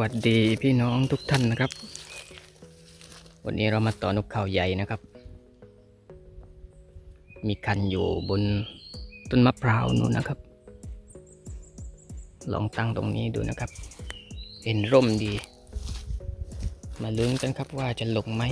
วัสดีพี่น้องทุกท่านนะครับ วันนี้เรามาต่อนกเขาใหญ่นะครับ มีคันอยู่บนต้นมะพร้าวนู่นนะครับ ลองตั้งตรงนี้ดูนะครับ เป็นร่มดี มาลุ้นกันครับว่าจะหลงไหม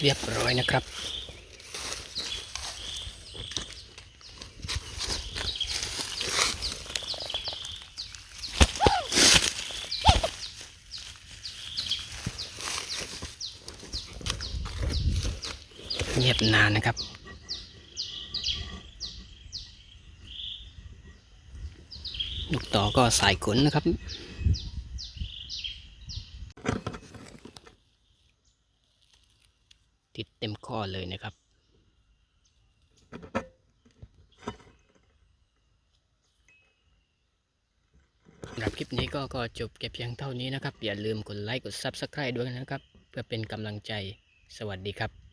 เรียบร้อยนะครับ เงียบนานนะครับนกต่อก็สายขนนะครับ ติดเต็ม ข้อเลยนะครับ สำหรับคลิปนี้ก็ก็จบแค่เพียงเท่านี้นะครับ อย่าลืมกดไลค์กด Subscribe ด้วยนะครับ เพื่อเป็นกำลังใจสวัสดีครับ